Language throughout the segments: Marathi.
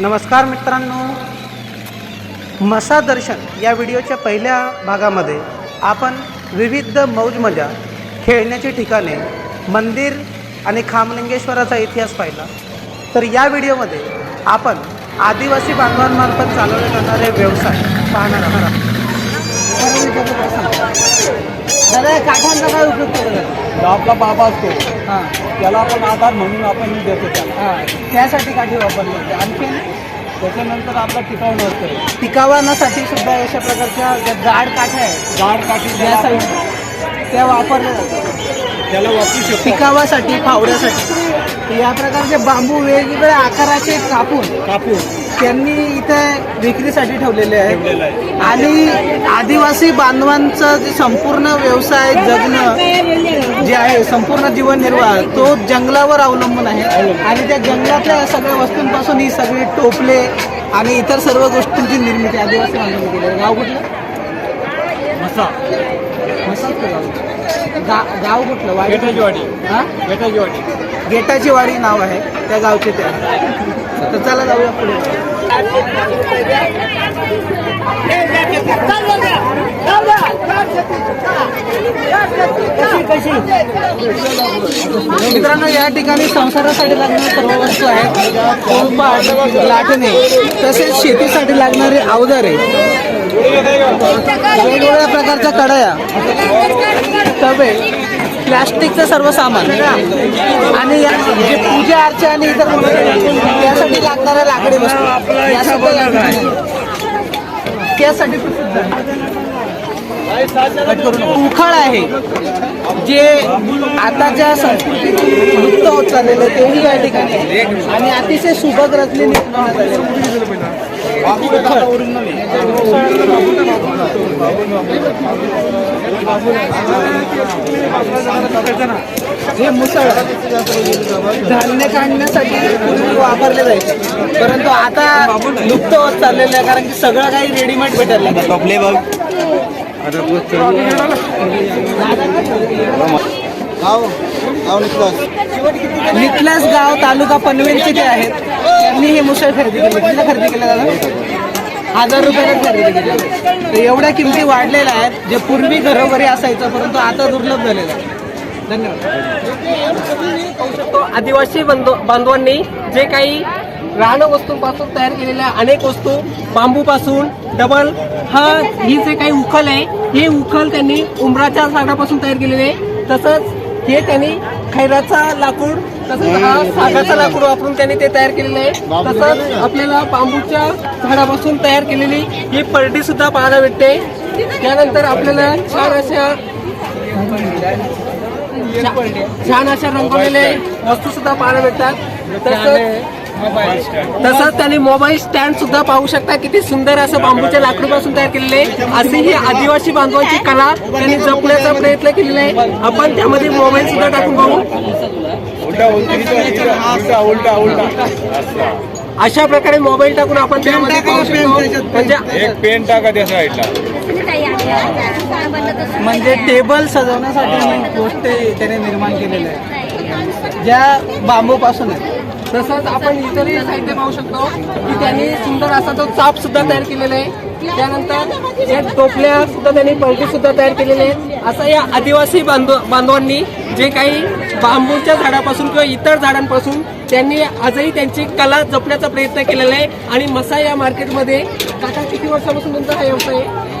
नमस्कार मित्रांनो. मसा दर्शन या व्हिडिओच्या पहिल्या भागामध्ये आपण विविध मौज मजा खेळण्याची ठिकाणे मंदिर आणि खामलिंगेश्वराचा इतिहास पाहिला. तर या व्हिडिओमध्ये आपण आदिवासी बांधवांमार्फत चालवले जाणारे व्यवसाय पाहणार आहोत. दादा काठांचा काय उपयोग केला? जातो बाबा असतो. हां. त्याला आपण आधार म्हणून आपण देतो त्याला. हां. त्यासाठी काठी वापरली जाते आणखी त्याच्यानंतर आपला टिकाऊ नसतो टिकावानासाठी सुद्धा अशा प्रकारच्या ज्या जाड काठ्या आहेत झाड काठी या त्याला साईड आपण- त्या वापरल्या जातात. त्याला वापरू शकतो. टिकावासाठी फावड्यासाठी. या प्रकारचे बांबू वेगवेगळ्या आकाराचे कापून कापून. त्यांनी इथे विक्रीसाठी ठेवलेले आहे. आणि आदिवासी बांधवांचं जे संपूर्ण व्यवसाय जगणं जे आहे संपूर्ण जीवननिर्वाह तो जंगलावर अवलंबून आहे. आणि त्या जंगलातल्या सगळ्या वस्तूंपासून ही सगळी टोपले आणि इतर सर्व गोष्टींची निर्मिती आदिवासी बांधवांनी केली आहे. गाव कुठलं? मसा. मसाज गा गाव कुठलं? वाडी. गेटाची वाडी. हां? गेटाची वाडी. गेटाची वाडी नाव आहे. त्या गावचे ते तर चला जाऊया पुढे. मित्रांनो या ठिकाणी संसारासाठी लागणाऱ्या सर्व वस्तू आहेत. कोळपाट लाटणे तसेच शेतीसाठी लागणारे अवजारे. वेगवेगळ्या प्रकारच्या कढया तवे प्लास्टिकचं सर्व सामान. आणि या जे पूजा अर्चा आणि इतर लागणाऱ्या लाकडी वस्तू या सुद्धा या ठिकाणी आहेत. त्यासाठी प्रसिद्ध आहे. उखळ आहे जे आताच्या संस्कृतीत लुप्त होत चाललेलं तेही या ठिकाणी. आणि अतिशय सुबक रचलेली. हे मुसळ धान्य काढण्यासाठी पूर्वी वापरले जायचे. परंतु आता लुप्त होत चाललेलं आहे कारण की सगळं काही रेडीमेड भेटायला लागलं टोपले बघ गाव गाव निघतोस निकलास गाव तालुका पनवेलचे ते आहेत. त्यांनी हे मुसळ खरेदी केली. किती खरेदी केलं दादा? हजार रुपयाला खरेदी केली. तर एवढ्या किमती वाढलेल्या आहेत जे पूर्वी घरोघरी असायचं परंतु आता दुर्लभ झालेलं आहे. धन्यवाद. आदिवासी बांधव बांधवांनी जे काही राहणं वस्तूंपासून तयार केलेल्या अनेक वस्तू बांबूपासून डबल हा ही जे काही उखल आहे हे उखल त्यांनी उमराच्या झाडापासून तयार केलेले आहे. तसंच हे त्यांनी खैराचा लाकूड तसंच हा सागाचा लाकूड वापरून त्यांनी ते तयार केलेलं आहे. तसंच आपल्याला बांबूच्या झाडापासून तयार केलेली ही परडी सुद्धा पाहायला भेटते. त्यानंतर आपल्याला छान अशा छान अशा रंगवलेले वस्तू सुद्धा पाहायला भेटतात. तसंच तसंच त्यांनी मोबाईल स्टँड सुद्धा पाहू शकता. किती सुंदर असं बांबूच्या लाकडूपासून तयार केलेले असे ही आदिवासी बांधवांची कला त्यांनी जपण्याचा प्रयत्न केलेला आहे. आपण त्यामध्ये मोबाईल सुद्धा टाकून पाहू अशा प्रकारे मोबाईल टाकून आपण त्यामध्ये पाहू शकतो. म्हणजे एक पेन टाका त्या साईडला म्हणजे टेबल सजवण्यासाठी गोष्टी त्याने निर्माण केलेल्या आहेत. ज्या बांबूपासून आहेत. तसंच आपण इतरही साहित्य पाहू शकतो की त्यांनी सुंदर असा तो चाप सुद्धा तयार केलेला आहे. त्यानंतर या टोपल्या सुद्धा त्यांनी पलटी सुद्धा तयार केलेले आहेत. असं या आदिवासी बांधव बांधवांनी जे काही बांबूच्या झाडापासून किंवा इतर झाडांपासून त्यांनी आजही त्यांची कला जपण्याचा प्रयत्न केलेला आहे. आणि मसा या मार्केटमध्ये काका किती वर्षापासून तुमचा हा व्यवसाय आहे?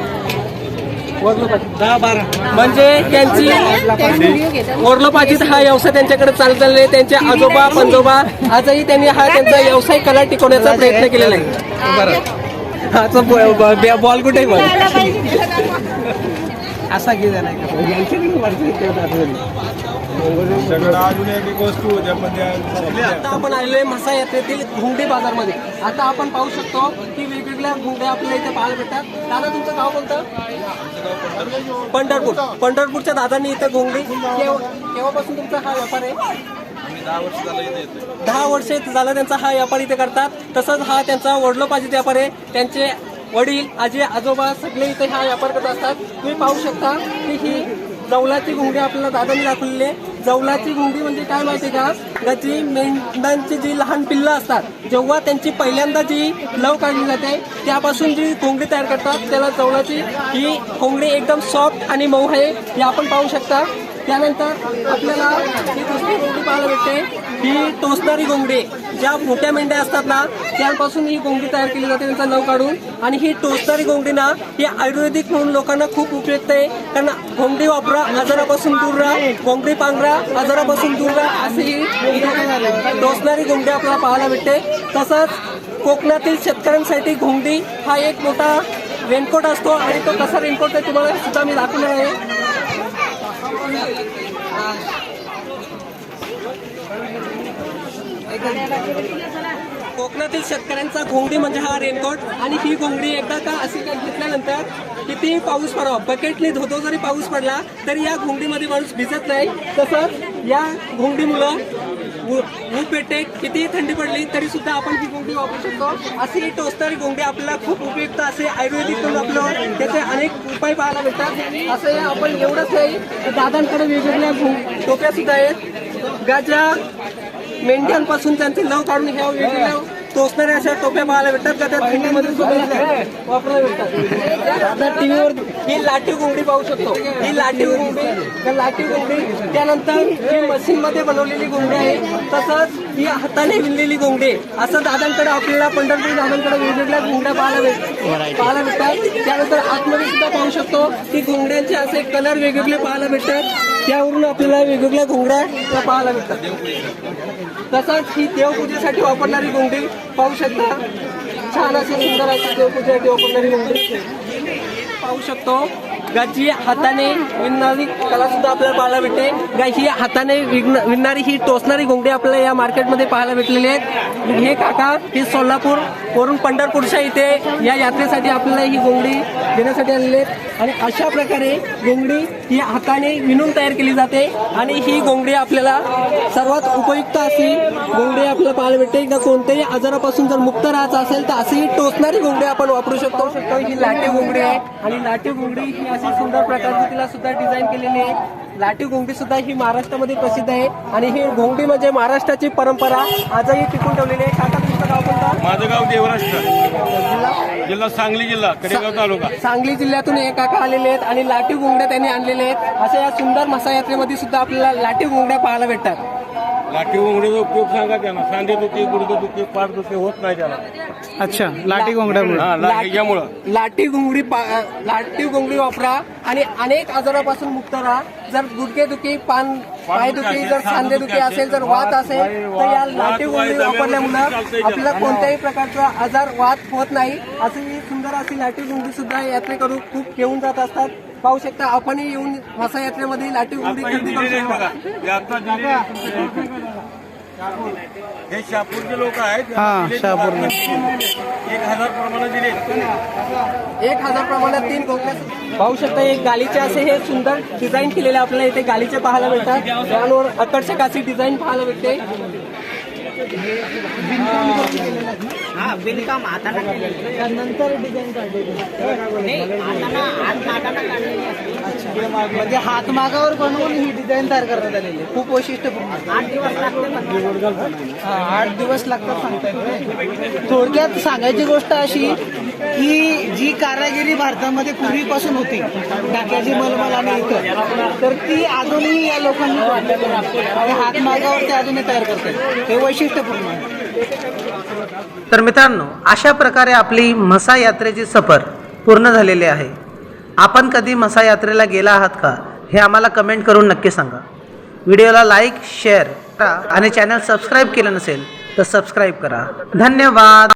दहा बारा. म्हणजे त्यांची ओरलोपाजीत हा व्यवसाय त्यांच्याकडे चालत आहे त्यांचे आजोबा पंजोबा आजही त्यांनी हा त्यांचा व्यवसाय कला टिकवण्याचा प्रयत्न केलेला आहे. हा बॉल कुठे बॉल? असा की आता आपण आलेलो म्हसा यात्रेतील घुंगडी बाजारमध्ये. आता आपण पाहू शकतो की वेगवेगळ्या घुंगड्या आपल्याला इथे पाहायला भेटतात. दादा तुमचं गाव कोणतं? पंढरपूर. पंढरपूरच्या दादांनी इथं घुंगडी केव्हा- केव्हापासून तुमचा हा व्यापार आहे? दहा वर्ष झालं त्यांचा हा व्यापार इथे करतात. तसंच हा त्यांचा वडलोपाजीत व्यापार आहे. त्यांचे वडील आजी आजोबा सगळे इथे हा व्यापार करत असतात. तुम्ही पाहू शकता की ही जवळाची घुंगडी आपल्याला दादांनी दाखवलेली आहे. जवलाची घोंगडी म्हणजे काय माहिती का? का जी मेंढ्यांची जी लहान पिल्लं असतात जेव्हा त्यांची पहिल्यांदा जी लव काढली जाते त्यापासून जी कोंगडी तयार करतात त्याला जवलाची ही कोंगडी एकदम सॉफ्ट आणि मऊ आहे हे आपण पाहू शकता. त्यानंतर आपल्याला ही दुसरी घोंगडी पाहायला भेटते? ही टोचणारी घोंगडी ज्या मोठ्या मेंढ्या असतात ना त्यापासून ही घोंगडी तयार केली जाते त्यांचा नव काढून. आणि ही टोचणारी घोंगडी ना ही आयुर्वेदिक म्हणून लोकांना खूप उपयुक्त आहे. कारण घोंगडी वापरा आजारापासून दूर राहा. घोंगडी पांघरा आजारापासून दूर राहा. अशी ही टोचणारी घोंगडी आपल्याला पाहायला भेटते. तसंच कोकणातील शेतकऱ्यांसाठी घोंगडी हा एक मोठा रेनकोट असतो. आणि तो कसा रेनकोट आहे तुम्हाला सुद्धा मी दाखवणार आहे. कोकणातील शेतकऱ्यांचा घोंगडी म्हणजे हा रेनकोट आणि ही घोंगडी एकदा का अशी घेतल्यानंतर कितीही पाऊस पडावा बकेटने धोतो जरी पाऊस पडला तरी या घोंगडीमध्ये माणूस भिजत नाही. तसंच या घोंगडीमुळं मुलं ऊब पेटे कितीही थंडी पडली तरी सुद्धा आपण ही गोंगडी वापरू शकतो. अशी ही टोचणारी गोंगडी आपल्याला खूप उपयुक्त असे आयुर्वेदिक आपलं त्याचे अनेक उपाय पाहायला भेटतात असं आपण एवढंच नाही दादांकडे वेगवेगळ्या टोप्या सुद्धा आहेत. गाज्या मेंढ्यांपासून त्यांचे नाव काढून ह्या वेगवेगळ्या टोचणाऱ्या अशा टोप्या पाहायला भेटतात का? त्या थंडीमध्ये वापरायला भेटतात. आता टीव्हीवर ही लाटीव घोंगडी पाहू शकतो. ही घोंगडी तर लाटीव घोंगडी त्यानंतर ही मशीनमध्ये बनवलेली घोंगडी आहे. तसंच ही हाताने विणलेली घोंगडी असं दादांकडे आपल्याला पंढरपूर दादांकडे वेगवेगळ्या घोंगड्या पाहायला भेट पाहायला भेटतात. त्यानंतर आतमध्ये सुद्धा पाहू शकतो. की घोंगड्यांचे असे कलर वेगवेगळे पाहायला भेटतात. त्यावरून आपल्याला वेगवेगळ्या घोंगड्या पाहायला मिळतात. तसंच ही देवपूजेसाठी वापरणारी घोंगडी पाहू शकता छान अशी सुंदर अशी देवपूजेसाठी वापरणारी घोंगडी. पाहू शकतो. गा हाताने विणणारी कला सुद्धा आपल्याला पाहायला भेटते. गा ही हाताने विणणारी ही टोचणारी घोंगडी आपल्याला या मार्केटमध्ये पाहायला भेटलेली आहेत. हे काका हे सोलापूर वरून पंढरपूरच्या इथे या यात्रेसाठी आपल्याला ही घोंगडी घेण्यासाठी आलेले आहेत. आणि अशा प्रकारे घोंगडी ही हाताने विणून तयार केली जाते आणि ही घोंगडी आपल्याला सर्वात उपयुक्त अशी घोंगडी आपल्याला पाहायला भेटते. का कोणत्याही आजारापासून जर मुक्त राहायचं असेल तर अशी टोचणारी घोंगडी आपण वापरू शकतो. शकतो ही लाटे घोंगडी आहे आणि लाटे घोंगडी ही अशी सुंदर प्रकारची तिला सुद्धा डिझाईन केलेली आहे. लाटीव घोंगडी सुद्धा ही महाराष्ट्रामध्ये प्रसिद्ध आहे. आणि ही घोंगडी म्हणजे महाराष्ट्राची परंपरा आजही टिकून ठेवलेली आहे. काका तुमचं गाव कोणतं? माझं गाव देवराष्ट्र. जिल्हा? सांगली जिल्हा कडेगाव तालुका. सांगली जिल्ह्यातून हे काका आलेले आहेत आणि लाटीव घोंगड्या त्यांनी आणलेले आहेत. अशा या सुंदर मसा यात्रेमध्ये सुद्धा आपल्याला लाटीव घोंगड्या पाहायला भेटतात. लाठी उंगडीचा उपयोग सांगा त्यांना. सांधे दुखी गुडघे दुखी पाठ दुखी होत नाही त्याला अच्छा लाटी घोंगड्यामुळे हा ला- ह्याच्यामुळं लाटी घोंगडी पा- लाटी घोंगडी वापरा आणि अनेक आजारापासून मुक्त राहा. जर गुडघे दुखी पान पाय दुखी जर सांधे दुखी असेल जर वात असेल तर या लाटी घोंगडी वापरल्यामुळं आपल्याला कोणत्याही प्रकारचा आजार वात होत नाही. अशी ही सुंदर अशी लाटी घोंगडी सुद्धा यात्रेकरू खूप घेऊन जात असतात. पाहू शकता आपणही येऊन मासा यात्रेमध्ये लाटी हे खरेदी करू शकता. बघा. हे हे शहापूरचे लोक आहेत. हा. एक हजार प्रमाणे दिले. एक हजार प्रमाणात तीन घोंगड्या पाहू शकता एक गालीचे असे हे सुंदर डिझाईन केलेले आपल्याला इथे गालीचे पाहायला मिळतात. त्यावर आकर्षक अशी डिझाईन पाहायला भेटते म्हणजे हातमागावर बनवून ही डिझाईन तयार करण्यात आलेली. आहे. खूप वैशिष्ट्यपूर्ण. हा, आठ दिवस लागतात सांगताय थोडक्यात सांगायची गोष्ट अशी की जी कारागिरी भारतामध्ये पूर्वीपासून होती डाक्याची मलमल आणि इतर तर ती अजूनही या लोकांनी आणि हातमागावर ते अजूनही तयार करतात हे वैशिष्ट्यपूर्ण आहे. तर मित्रांनो अशा प्रकारे आपली म्हसा यात्रेची सफर पूर्ण झालेली आहे. आपण कधी म्हसा यात्रेला गेला आहात का? हे आम्हाला कमेंट करून नक्की सांगा. व्हिडिओला लाईक शेअर करा आणि चॅनल सबस्क्राईब केलं नसेल तर सबस्क्राईब करा. धन्यवाद!